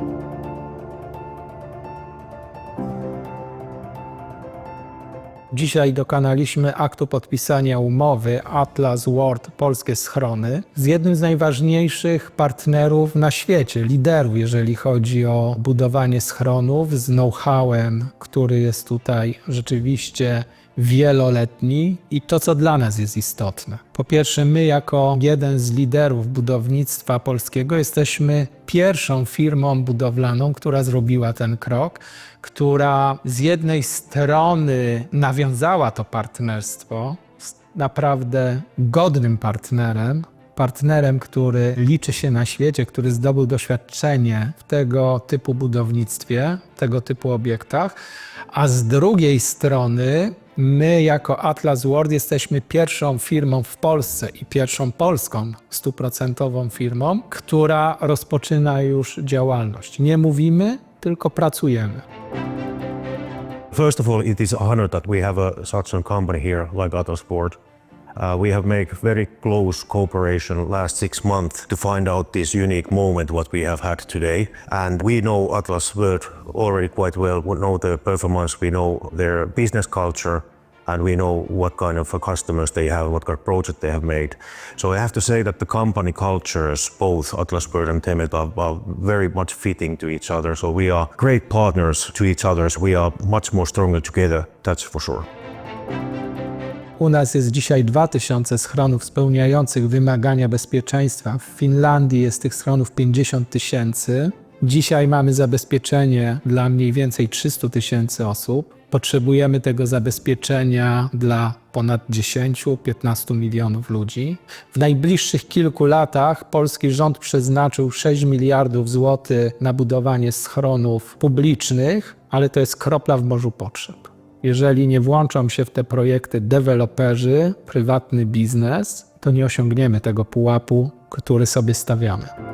thank you Dzisiaj dokonaliśmy aktu podpisania umowy Atlas World Polskie Schrony z jednym z najważniejszych partnerów na świecie, liderów, jeżeli chodzi o budowanie schronów, z know-howem, który jest tutaj rzeczywiście wieloletni i to, co dla nas jest istotne. Po pierwsze, my, jako jeden z liderów budownictwa polskiego, jesteśmy pierwszą firmą budowlaną, która zrobiła ten krok, która z jednej strony nawiązała to partnerstwo z naprawdę godnym partnerem, partnerem, który liczy się na świecie, który zdobył doświadczenie w tego typu budownictwie, tego typu obiektach, a z drugiej strony my jako Atlas World jesteśmy pierwszą firmą w Polsce i pierwszą polską stuprocentową firmą, która rozpoczyna już działalność. Nie mówimy, tylko pracujemy. First of all, it is a honor that we have a, such a company here like Autosport. Uh, we have made very close cooperation last six months to find out this unique moment what we have had today. And we know Atlas World already quite well. We know the performance, we know their business culture, and we know what kind of customers they have, what kind of project they have made. So I have to say that the company cultures, both Atlas Bird and Temet, are, are very much fitting to each other. So we are great partners to each other. We are much more stronger together, that's for sure. U nas jest dzisiaj 2000 schronów spełniających wymagania bezpieczeństwa. W Finlandii jest tych schronów 50 tysięcy. Dzisiaj mamy zabezpieczenie dla mniej więcej 300 tysięcy osób. Potrzebujemy tego zabezpieczenia dla ponad 10-15 milionów ludzi. W najbliższych kilku latach polski rząd przeznaczył 6 miliardów złotych na budowanie schronów publicznych, ale to jest kropla w morzu potrzeb. Jeżeli nie włączą się w te projekty deweloperzy, prywatny biznes, to nie osiągniemy tego pułapu, który sobie stawiamy.